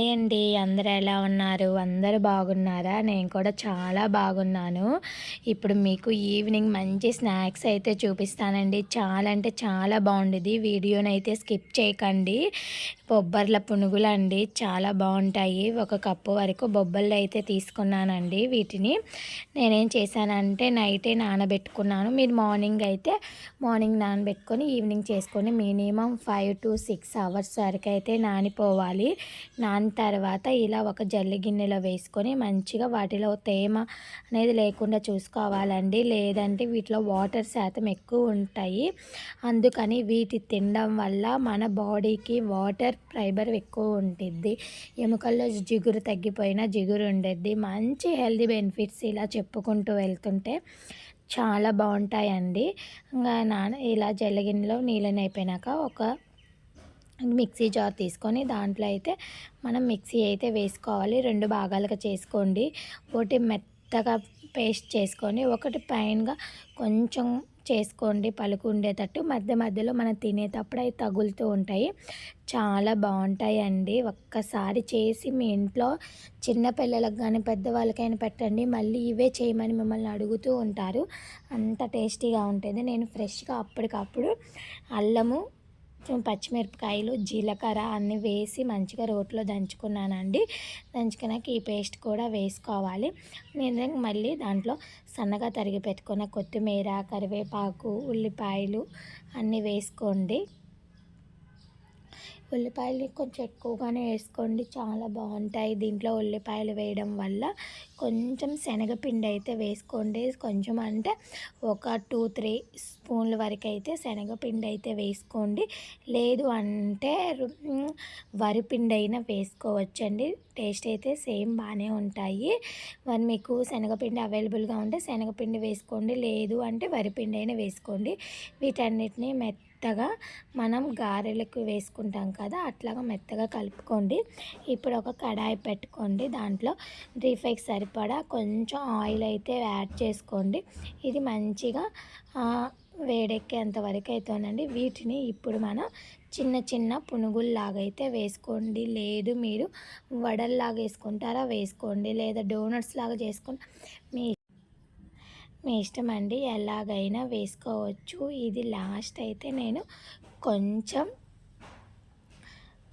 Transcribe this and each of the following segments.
Hi అండి. అందరు ఎలా ఉన్నారు? అందరు బాగున్నారా? నేను కూడా చాలా బాగున్నాను. ఇప్పుడు మీకు ఈవినింగ్ మంచి స్నాక్స్ అయితే చూపిస్తానండి. చాలా అంటే చాలా బాగుండేది. వీడియోని అయితే స్కిప్ చేయకండి. బొబ్బర్ల పునుగులు అండి చాలా బాగుంటాయి. ఒక కప్పు వరకు బొబ్బర్లు అయితే తీసుకున్నానండి వీటిని. నేనేం చేశానంటే నైటే నానబెట్టుకున్నాను. మీరు మార్నింగ్ అయితే మార్నింగ్ నానబెట్టుకొని ఈవినింగ్ చేసుకొని minimum five to six hours వరకు అయితే నానిపోవాలి. నాని తర్వాత ఇలా ఒక జల్లి గిన్నెలో వేసుకొని మంచిగా వాటిలో తేమ అనేది లేకుండా చూసుకోవాలండి. లేదంటే వీటిలో వాటర్ శాతం ఎక్కువ ఉంటాయి. అందుకని వీటి తినడం వల్ల మన బాడీకి వాటర్ ఫైబర్ ఎక్కువ ఉంటుంది ఎముకల్లో జిగురు తగ్గిపోయినా జిగురు ఉండేది మంచి హెల్దీ బెనిఫిట్స్ ఇలా చెప్పుకుంటూ వెళ్తుంటే చాలా బాగుంటాయండి. ఇంకా నాన్న ఇలా జల్లగిన్నెలో నీళ్ళని అయిపోయినాక ఒక మిక్సీ జార్ తీసుకొని దాంట్లో అయితే మనం మిక్సీ అయితే వేసుకోవాలి. రెండు భాగాలుగా చేసుకోండి. ఒకటి మెత్తగా పేస్ట్ చేసుకొని ఒకటి పైనగా కొంచెం చేసుకోండి పలుకు ఉండేటట్టు. మధ్య మధ్యలో మనం తినేటప్పుడు అవి తగులుతూ ఉంటాయి. చాలా బాగుంటాయి అండి ఒక్కసారి చేసి మీ ఇంట్లో చిన్నపిల్లలకు కానీ పెద్దవాళ్ళకైనా పెట్టండి. మళ్ళీ ఇవే చేయమని మిమ్మల్ని అడుగుతూ ఉంటారు. అంత టేస్టీగా ఉంటుంది. నేను ఫ్రెష్గా అప్పటికప్పుడు అల్లము పచ్చిమిరపకాయలు జీలకర్ర అన్నీ వేసి మంచిగా రోట్లో దంచుకున్నానండి. దంచుకున్నాక ఈ పేస్ట్ కూడా వేసుకోవాలి. నేను మళ్ళీ దాంట్లో సన్నగా తరిగి పెట్టుకున్న కొత్తిమీర కరివేపాకు ఉల్లిపాయలు అన్నీ వేసుకోండి. ఉల్లిపాయలు కొంచెం ఎక్కువగానే వేసుకోండి. చాలా బాగుంటాయి. దీంట్లో ఉల్లిపాయలు వేయడం వల్ల కొంచెం శనగపిండి అయితే వేసుకోండి. కొంచెం అంటే ఒక టూ త్రీ స్పూన్ల వరకు అయితే శనగపిండి అయితే వేసుకోండి. లేదు అంటే వరిపిండి అయినా వేసుకోవచ్చండి. టేస్ట్ అయితే సేమ్ బాగానే ఉంటాయి. మరి మీకు శనగపిండి అవైలబుల్గా ఉంటే శనగపిండి వేసుకోండి. లేదు అంటే వరిపిండి అయినా వేసుకోండి. వీటన్నిటిని మెత్త మెత్తగా మనం గారెలకు వేసుకుంటాం కదా అట్లాగా మెత్తగా కలుపుకోండి. ఇప్పుడు ఒక కడాయి పెట్టుకోండి. దాంట్లో రీఫైకి సరిపడా కొంచెం ఆయిల్ అయితే యాడ్ చేసుకోండి. ఇది మంచిగా వేడెక్కేంత వరకు అవుతుందండి వీటిని ఇప్పుడు మనం చిన్న చిన్న పునుగుల్లాగా అయితే వేసుకోండి. లేదు మీరు వడల్లాగా వేసుకుంటారా వేసుకోండి. లేదా డోనట్స్ లాగా చేసుకుంటా మీ మీ ఇష్టం అండి ఎలాగైనా వేసుకోవచ్చు. ఇది లాస్ట్ అయితే నేను కొంచెం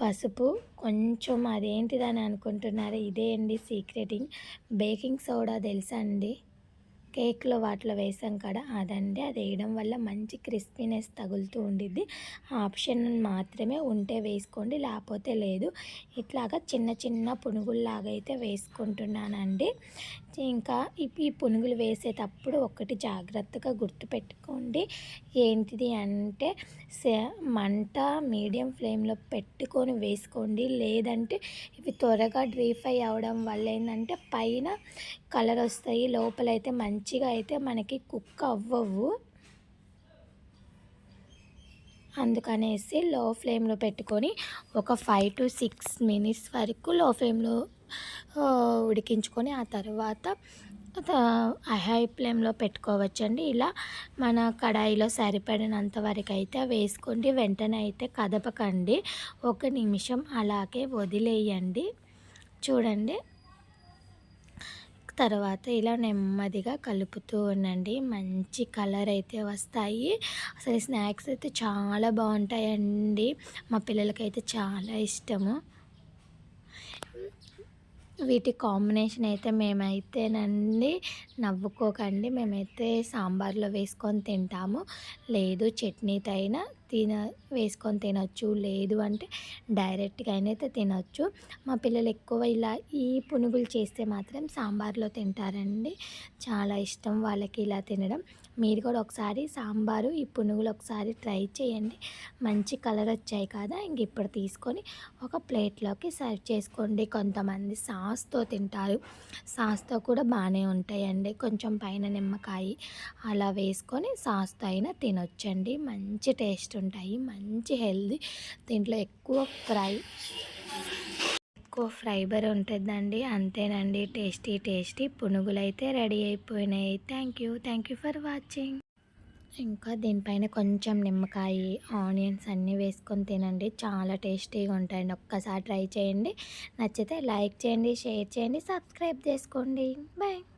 పసుపు కొంచెం అదేంటిదని అనుకుంటున్నారు? ఇదే అండి సీక్రెటింగ్. బేకింగ్ సోడా తెలుసా అండి? కేక్లో వాటిలో వేసాం కదా అదండి. అది వేయడం వల్ల మంచి క్రిస్పీనెస్ తగులుతూ ఉండిద్ది. ఆప్షన్ మాత్రమే ఉంటే వేసుకోండి లేకపోతే లేదు. ఇట్లాగా చిన్న చిన్న పునుగుల్లాగా అయితే వేసుకుంటున్నానండి. ఇంకా ఈ పునుగులు వేసేటప్పుడు ఒకటి జాగ్రత్తగా గుర్తుపెట్టుకోండి. ఏంటిది అంటే మంట మీడియం ఫ్లేమ్లో పెట్టుకొని వేసుకోండి. లేదంటే ఇవి త్వరగా డ్రీ ఫ్రై అవడం వల్ల ఏంటంటే పైన కలర్ వస్తాయి లోపలైతే మంచిగా అయితే మనకి కుక్ అవ్వవు. అందుకనేసి లో ఫ్లేమ్లో పెట్టుకొని ఒక ఫైవ్ టు సిక్స్ మినిట్స్ వరకు లో ఫ్లేమ్లో ఉడికించుకొని ఆ తర్వాత హై ఫ్లేమ్లో పెట్టుకోవచ్చండి. ఇలా మన కడాయిలో సరిపడినంత వరకు అయితే వేసుకోండి. వెంటనే అయితే కదపకండి. ఒక నిమిషం అలాగే వదిలేయండి. చూడండి. తర్వాత ఇలా నెమ్మదిగా కలుపుతూ ఉండండి. మంచి కలర్ అయితే వస్తాయి. అసలు స్నాక్స్ అయితే చాలా బాగుంటాయండి. మా పిల్లలకైతే చాలా ఇష్టము. వీటి కాంబినేషన్ అయితే మేమైతేనండి నవ్వుకోకండి. మేమైతే సాంబార్లో వేసుకొని తింటాము. లేదు చట్నీతో అయినా తిన వేసుకొని తినొచ్చు. లేదు అంటే డైరెక్ట్గా అయితే తినొచ్చు. మా పిల్లలు ఎక్కువ ఇలా ఈ పునుగులు చేస్తే మాత్రం సాంబార్లో తింటారండి. చాలా ఇష్టం వాళ్ళకి ఇలా తినడం. మీరు కూడా ఒకసారి సాంబారు ఈ పునుగులు ఒకసారి ట్రై చేయండి. మంచి కలర్ వచ్చాయి కదా ఇంక ఇప్పుడు తీసుకొని ఒక ప్లేట్లోకి సర్వ్ చేసుకోండి. కొంతమంది సాస్తో తింటారు. సాస్తో కూడా బాగానే ఉంటాయండి. కొంచెం పైన నిమ్మకాయ అలా వేసుకొని సాస్తో అయినా తినొచ్చండి. మంచి టేస్ట్ టేస్ట్ ఉంటాయి. మంచి హెల్దీ దీంట్లో ఎక్కువ ఫ్రై ఎక్కువ ఫైబర్ ఉంటుందండి. అంతేనండి. టేస్టీ టేస్టీ పునుగులు అయితే రెడీ అయిపోయినాయి. Thank you. Thank you for watching. ఇంకా దీనిపైన కొంచెం నిమ్మకాయ ఆనియన్స్ అన్నీ వేసుకొని తినండి. చాలా టేస్టీగా ఉంటాయండి. ఒక్కసారి ట్రై చేయండి. నచ్చితే లైక్ చేయండి షేర్ చేయండి సబ్స్క్రైబ్ చేసుకోండి. బాయ్.